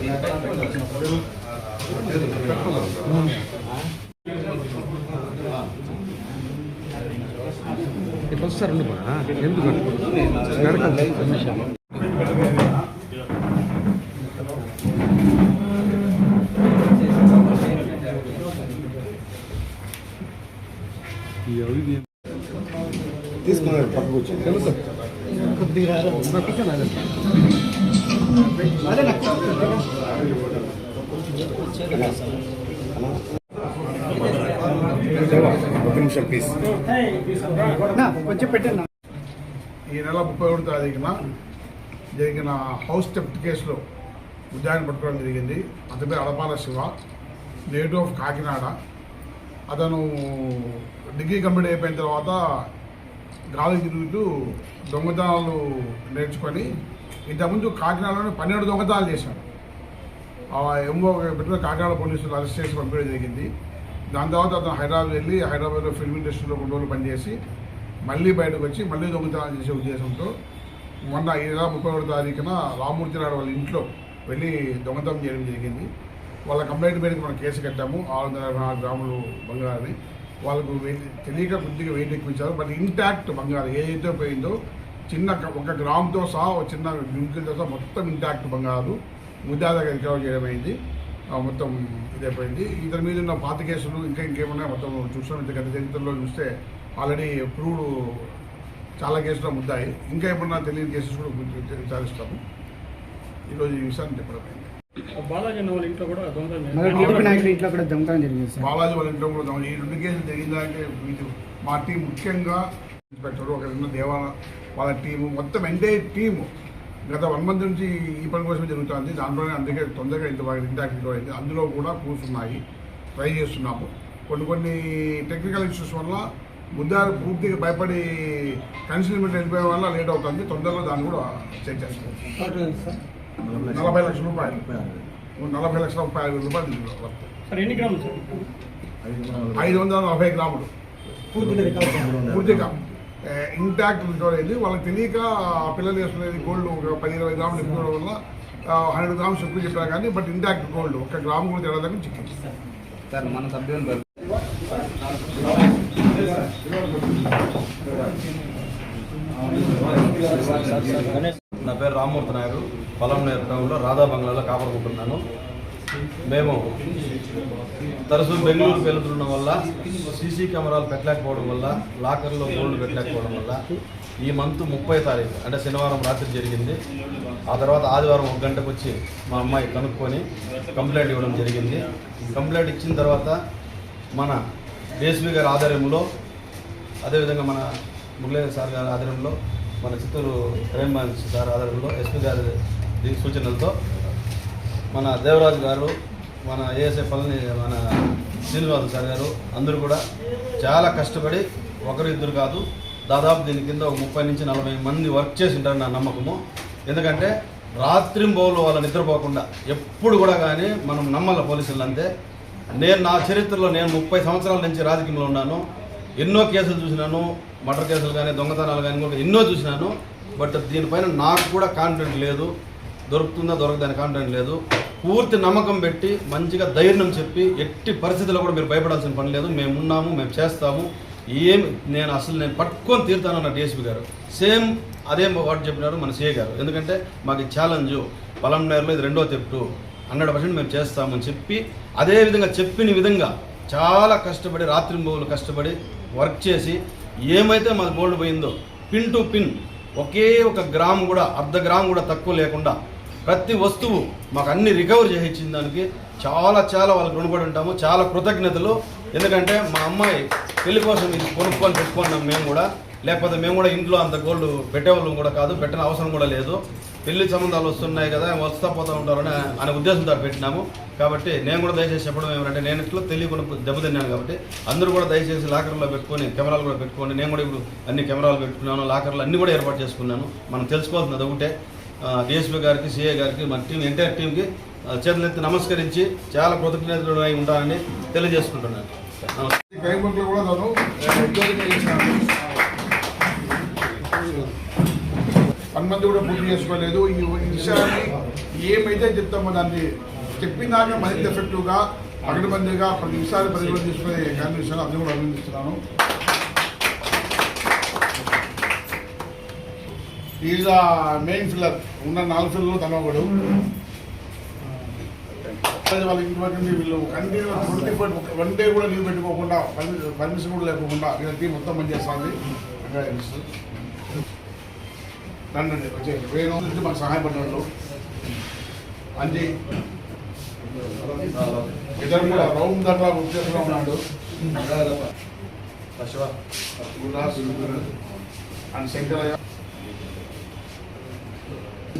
ఇట్లా ఎందుకు ఎవరికి తీసుకున్నాడు పక్కకు వచ్చి తెలుసు కొద్దిగా ఒక నిమిషం ప్లీజ్ కొంచెం పెట్టండి ఈ నెల ముప్పై ఒకటి తారీఖున జరిగిన హౌస్ థెఫ్ట్ కేసులో ఉద్యానం పట్టుకోవడం జరిగింది. అతని అడపాల శివ నేటివ్ ఆఫ్ కాకినాడ. అతను డిగ్రీ కంప్లీట్ అయిపోయిన తర్వాత గాలి తిరుగుతూ దొంగతనాలు నేర్చుకొని ఇంతకుముందు కాకినాడలోనే పన్నెండు దొంగతనాలు చేశాడు ఆ ఎంఓ పెట్టిన కాకినాడ పోలీసులు అరెస్ట్ చేసి పంపించడం జరిగింది. దాని తర్వాత అతను హైదరాబాద్ వెళ్ళి హైదరాబాద్లో ఫిల్మ్ ఇండస్ట్రీలో కొన్ని రోజులు పనిచేసి మళ్ళీ బయటకు వచ్చి మళ్ళీ దొంగతనాలు చేసే ఉద్దేశంతో మొన్న ఈ నెల ముప్పై ఒకటి తారీఖున రామూర్తి నాయుడు వాళ్ళ ఇంట్లో వెళ్ళి దొంగతనం చేయడం జరిగింది. వాళ్ళ కంప్లైంట్ మీదకి మనం కేసు కట్టాము. ఆరు వందల ఇరవై నాలుగు గ్రాములు బంగారాన్ని. వాళ్ళకు వెయిట్ తెలియక కొద్దిగా వెయిట్ ఎక్కువించారు బట్ ఇంటాక్ట్ బంగారం ఏదైతే పోయిందో చిన్న ఒక గ్రామ్తో సహా ఒక చిన్న గింకులతో సహా మొత్తం ఇంటాక్ట్ బంగారు. ముద్దాదాగా రికవర్ చేయడం అయింది ఆ, మొత్తం ఇదైపోయింది. ఇతని మీద ఉన్న పాత కేసులు ఇంకా ఇంకేమన్నా మొత్తం చూసాం ఇంత గత చరిత్రలో చూస్తే ఆల్రెడీ ప్రూవ్డ్ చాలా కేసులు ముద్దాయి. ఇంకా ఏమన్నా తెలియని కేసెస్ కూడా గుర్తు- విచారిస్తాము. ఈరోజు ఈ విషయాన్ని చెప్పడం అయింది. బాలాజీ అన్న వాళ్ళ ఇంట్లో కూడా దొంగతనం మరి జరిగింది. బాలాజీ వాళ్ళ ఇంట్లో కూడా ఈ రెండు కేసులు జరిగిందంటే మా టీం ముఖ్యంగా ఇన్స్పెక్టర్ ఒక రెండు దేవా వాళ్ళ టీము మొత్తం ఎంటైర్ టీము. గత వన్ మంత్ నుంచి ఈ పని కోసమే జరుగుతుంది. దాంట్లోనే అందుకే తొందరగా ఇంత బాగా ఇంటాక్ట్ అయింది అందులో కూడా కూర్చున్నాయి ట్రై చేస్తున్నాము. కొన్ని కొన్ని టెక్నికల్ ఇష్యూస్ వల్ల ముద్దారు పూర్తిగా భయపడి కన్సిల్మెంట్ వెళ్ళిపోయే వల్ల లేట్ అవుతుంది. తొందరలో దాన్ని కూడా చెక్ చేస్తాం నలభై లక్షల రూపాయలు. నలభై లక్షల ముప్పై ఐదు వేల రూపాయలు వస్తాయి. సార్ ఎన్ని గ్రాములు సార్? ఐదు వందల నలభై గ్రాములు. పూర్తిగా. ఇంటాక్ట్ రికవర్ అయింది. వాళ్ళకి తెలియక ఆ పిల్లలు వేసుకునేది గోల్డ్ ఒక పది ఇరవై గ్రాములు ఎక్కువ వల్ల హండ్రెడ్ గ్రామ్స్ ఎక్కువ చెప్పారు కానీ బట్ ఇంటాక్ట్ గోల్డ్ ఒక గ్రామ్ కూడా తేడా చిక్కింది సార్ మన సభ్యులు నా పేరు రామ్మూర్తి నాయుడు. పొలం నేర్పడంలో రాధా బంగ్లాలో కాపాడుకుంటున్నాను మేము తరచూ బెంగళూరు వెళ్తుండడం వల్ల సీసీ కెమెరాలు పెట్టలేకపోవడం వల్ల లాకర్లో గోల్డ్ పెట్టలేకపోవడం వల్ల ఈ మంత్ ముప్పై తారీఖు అంటే శనివారం రాత్రి జరిగింది. ఆ తర్వాత ఆదివారం ఒక గంటకు వచ్చి మా అమ్మాయి కనుక్కొని కంప్లైంట్ ఇవ్వడం జరిగింది. కంప్లైంట్ ఇచ్చిన తర్వాత మన డిఎస్పీ గారి ఆధ్వర్యంలో అదేవిధంగా మన మురళీధర్ సార్ గారి ఆధ్వర్యంలో మన చిత్తూరు క్రైమ్ బ్రాంచ్ సార్ ఆధ్వర్యంలో ఎస్పీ గారి సూచనలతో మన దేవరాజు గారు మన ఏఎస్ఏ పల్లని మన శ్రీనివాసు సార్ గారు అందరూ కూడా చాలా కష్టపడి ఒకరు ఇద్దరు కాదు దాదాపు దీని కింద ఒక ముప్పై నుంచి నలభై మంది వర్క్ చేసి ఉంటారు నా నమ్మకము. ఎందుకంటే రాత్రింబోలు వాళ్ళ నిద్రపోకుండా ఎప్పుడు కూడా కానీ మనం నమ్మాల పోలీసులు అంతే. నేను నా చరిత్రలో నేను ముప్పై సంవత్సరాల నుంచి రాజకీయంలో ఉన్నాను. ఎన్నో కేసులు చూసినాను మర్డర్ కేసులు కానీ దొంగతనాలు కానీ కూడా ఎన్నో చూసినాను. బట్ దీనిపైన నాకు కూడా కాన్ఫిడెంట్ లేదు. దొరుకుతుందా దొరకదని కాంటెంట్ లేదు. పూర్తి నమ్మకం పెట్టి మంచిగా ధైర్యం చెప్పి ఎట్టి పరిస్థితుల్లో కూడా మీరు భయపడాల్సిన పని లేదు. మేము ఉన్నాము మేము చేస్తాము. ఏం నేను అసలు నేను పట్టుకొని తీరుతానన్న డిఎస్పీ గారు. సేమ్ అదే వాడు చెప్పినారు మన సీఏ గారు. ఎందుకంటే మాకు ఛాలెంజ్ పొలం నేరులో ఇది రెండో తెప్పు హండ్రెడ్ పర్సెంట్ మేము చేస్తామని చెప్పి అదే విధంగా చెప్పిన విధంగా చాలా కష్టపడి రాత్రింబోలు కష్టపడి వర్క్ చేసి ఏమైతే మాది బోల్డ్ పోయిందో పిన్ టు పిన్ ఒకే ఒక గ్రామ్ కూడా అర్ధ గ్రామ్ కూడా తక్కువ లేకుండా ప్రతి వస్తువు మాకు అన్ని రికవర్ చేయించిన ఇచ్చిన దానికి చాలా చాలా వాళ్ళకి రుణపడి ఉంటాము. చాలా కృతజ్ఞతలు. ఎందుకంటే మా అమ్మాయి పెళ్ళి కోసం ఇది కొనుక్కొని పెట్టుకున్నాం మేము కూడా. లేకపోతే మేము కూడా ఇంట్లో అంత గోల్డ్ పెట్టేవాళ్ళం కూడా కాదు. పెట్టిన అవసరం కూడా లేదు. పెళ్ళి సంబంధాలు వస్తున్నాయి కదా వస్తా పోతూ ఉంటారని అనే ఉద్దేశంతో పెట్టినాము. కాబట్టి నేను కూడా దయచేసి చెప్పడం ఏమంటే నేను ఇట్లా తెలియకుండా దెబ్బతిన్నాను కాబట్టి అందరూ కూడా దయచేసి లాకర్లో పెట్టుకొని కెమెరాలు కూడా పెట్టుకొని నేను కూడా ఇప్పుడు అన్ని కెమెరాలు పెట్టుకున్నాను లాకర్లు అన్ని కూడా ఏర్పాటు చేసుకున్నాను. మనం తెలుసుకోవాల్సింది ఒకటే. డిఎస్పీ గారికి సిఏ గారికి మన టీం ఎంటైర్ టీంకి చేతులెత్తి నమస్కరించి చాలా కృతజ్ఞతలు అయి ఉంటానని తెలియజేసుకుంటున్నాను. నమస్తే. కూడా కూడా పూర్తి చేసుకోలేదు. ఈ విషయాన్ని ఏమైతే చెప్తామో దాన్ని చెప్పినాక మరింత ఎఫెక్టివ్గా పకడ్బందీగా ప్రతి విషయాన్ని పరిగణలో తీసుకునే విషయాలు అందరూ కూడా అభినందిస్తున్నాను. ఈజ్ మెయిన్ ఫిల్లర్ ఉన్న నాలుగు ఫిల్లర్లు తన ఒకడు వాళ్ళ ఇంటి వీళ్ళు continue twenty four one day కూడా లీవ్ పెట్టుకోకుండా పర్మిషన్ కూడా లేకుండా వీళ్ళ టీం మొత్తం పని చేస్తుంది. రండి వచ్చేయండి వేణు నుంచి మాకు సహాయపడిన అంజీ. ఇద్దరు కూడా రౌండ్ దగ్గర ఉద్దేశంగా ఉన్నాడు. శివ గురుదాస్ అండ్ శంకరయ్య.